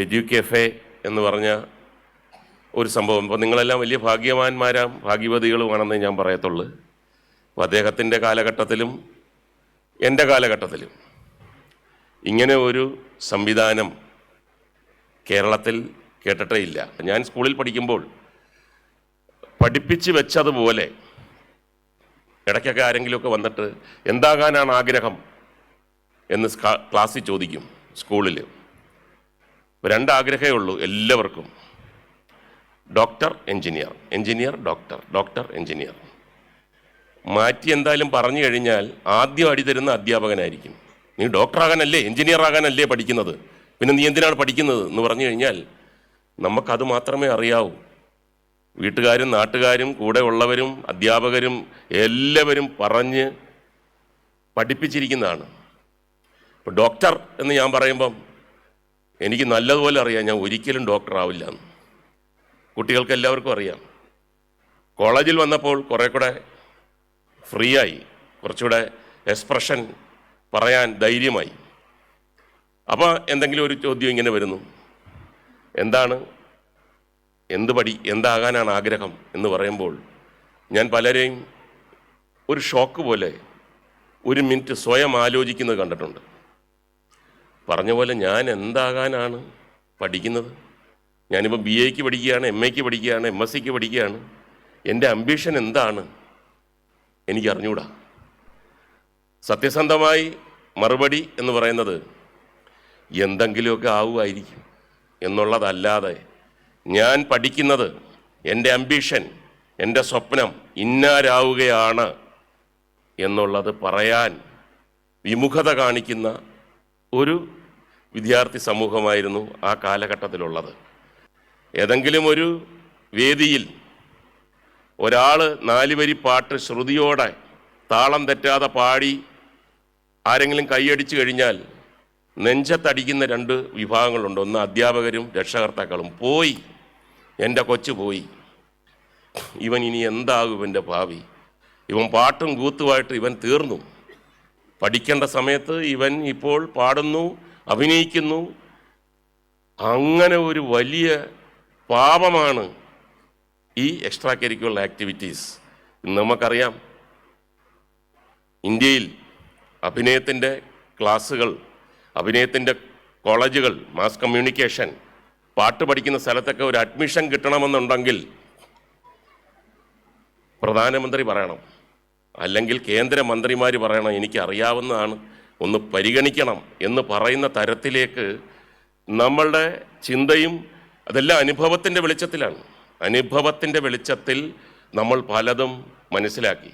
എഡ്യൂക്കേഫെ എന്ന് പറഞ്ഞ ഒരു സംഭവം. ഇപ്പോൾ നിങ്ങളെല്ലാം വലിയ ഭാഗ്യവാന്മാരാം ഭാഗ്യവതികളുമാണെന്നേ ഞാൻ പറയത്തുള്ളൂ. അപ്പോൾ അദ്ദേഹത്തിന്റെ കാലഘട്ടത്തിലും എന്റെ കാലഘട്ടത്തിലും ഇങ്ങനെ ഒരു സംവിധാനം കേരളത്തിൽ കേട്ടിട്ടേ ഇല്ല. ഞാൻ സ്കൂളിൽ പഠിക്കുമ്പോൾ പഠിപ്പിച്ച് വെച്ചതുപോലെ ഇടയ്ക്കൊക്കെ ആരെങ്കിലുമൊക്കെ വന്നിട്ട് എന്താകാനാണ് ആഗ്രഹം എന്ന് ക്ലാസ്സിൽ ചോദിക്കും സ്കൂളിൽ രണ്ടാഗ്രഹമേ ഉള്ളൂ എല്ലാവർക്കും. Doctor engineer engineer doctor. Doctor engineer മാറ്റി എന്തായാലും പറഞ്ഞു കഴിഞ്ഞാൽ ആദ്യം അടി തരുന്ന അധ്യാപകനായിരിക്കും. നീ ഡോക്ടറാകാനല്ലേ എഞ്ചിനീയർ ആകാനല്ലേ പഠിക്കുന്നത്? പിന്നെ നീ എന്തിനാണ് പഠിക്കുന്നത് എന്ന് പറഞ്ഞു കഴിഞ്ഞാൽ നമുക്കത് മാത്രമേ അറിയാവൂ. വീട്ടുകാരും നാട്ടുകാരും കൂടെ ഉള്ളവരും അധ്യാപകരും എല്ലാവരും പറഞ്ഞ് പഠിപ്പിച്ചിരിക്കുന്നതാണ്. ഇപ്പോൾ ഡോക്ടർ എന്ന് ഞാൻ പറയുമ്പം എനിക്ക് നല്ലതുപോലെ അറിയാം ഞാൻ ഒരിക്കലും ഡോക്ടർ ആവില്ല എന്ന്. കുട്ടികൾക്ക് എല്ലാവർക്കും അറിയാം. കോളേജിൽ വന്നപ്പോൾ കുറേ കൂടെ ഫ്രീ ആയി. കുറച്ചുകൂടെ എക്സ്പ്രഷൻ പറയാൻ ധൈര്യമായി. അപ്പോൾ എന്തെങ്കിലും ഒരു ചോദ്യം ഇങ്ങനെ വരുന്നു. എന്താണ്? എന്ത് പഠി എന്താകാനാണ് ആഗ്രഹം എന്ന് പറയുമ്പോൾ ഞാൻ പലരെയും ഒരു ഷോക്ക് പോലെ ഒരു മിനിറ്റ് സ്വയം ആലോചിക്കുന്നത് കണ്ടിട്ടുണ്ട്. പറഞ്ഞ പോലെ ഞാൻ എന്താകാനാണ് പഠിക്കുന്നത്? ഞാനിപ്പോൾ ബി എക്ക് പഠിക്കുകയാണ് എം എക്ക് പഠിക്കുകയാണ് എം എസ് സിക്ക് പഠിക്കുകയാണ്. എന്റെ അംബിഷൻ എന്താണ്? എനിക്ക് അറിഞ്ഞുകൂടാ സത്യസന്ധമായി മറുപടി എന്ന് പറയുന്നത് എന്തെങ്കിലുമൊക്കെ ആവുമായിരിക്കും എന്നുള്ളതല്ലാതെ ഞാൻ പഠിക്കുന്നത് എന്റെ അംബിഷൻ എന്റെ സ്വപ്നം ഇന്നാരാവുകയാണ് എന്നുള്ളത് പറയാൻ വിമുഖത കാണിക്കുന്ന ഒരു വിദ്യാർത്ഥി സമൂഹമായിരുന്നു ആ കാലഘട്ടത്തിലുള്ളത്. ഏതെങ്കിലും ഒരു വേദിയിൽ ഒരാൾ നാലുവരി പാട്ട് ശ്രുതിയോടെ താളം തെറ്റാതെ പാടി ആരെങ്കിലും കൈയടിച്ചു കഴിഞ്ഞാൽ നെഞ്ചത്തടിക്കുന്ന രണ്ട് വിഭാഗങ്ങളുണ്ട്. ഒന്ന് അധ്യാപകരും രക്ഷകർത്താക്കളും. പോയി. എന്റെ കൊച്ചു പോയി. ഇവൻ ഇനി എന്താകും ഇവന്റെ ഭാവി? ഇവൻ പാട്ടും കൂത്തുമായിട്ട് ഇവൻ തീർന്നു. പഠിക്കേണ്ട സമയത്ത് ഇവൻ ഇപ്പോൾ പാടുന്നു അഭിനയിക്കുന്നു. അങ്ങനെ ഒരു വലിയ പാപമാണ് ഈ എക്സ്ട്രാ കരിക്കുലർ ആക്ടിവിറ്റീസ് ഇന്ന് നമുക്കറിയാം ഇന്ത്യയിൽ അഭിനയത്തിന്റെ ക്ലാസ്സുകൾ അഭിനയത്തിന്റെ കോളേജുകൾ മാസ് കമ്മ്യൂണിക്കേഷൻ പാട്ട് പഠിക്കുന്ന സ്ഥലത്തൊക്കെ ഒരു അഡ്മിഷൻ കിട്ടണമെന്നുണ്ടെങ്കിൽ പ്രധാനമന്ത്രി പറയണം. അല്ലെങ്കിൽ കേന്ദ്രമന്ത്രിമാർ പറയണം എനിക്കറിയാവുന്നതാണ് ഒന്ന് പരിഗണിക്കണം എന്ന് പറയുന്ന തരത്തിലേക്ക് നമ്മളുടെ ചിന്തയും അതെല്ലാം അനുഭവത്തിന്റെ വെളിച്ചത്തിലാണ്. അനുഭവത്തിന്റെ വെളിച്ചത്തിൽ നമ്മൾ പലതും മനസ്സിലാക്കി.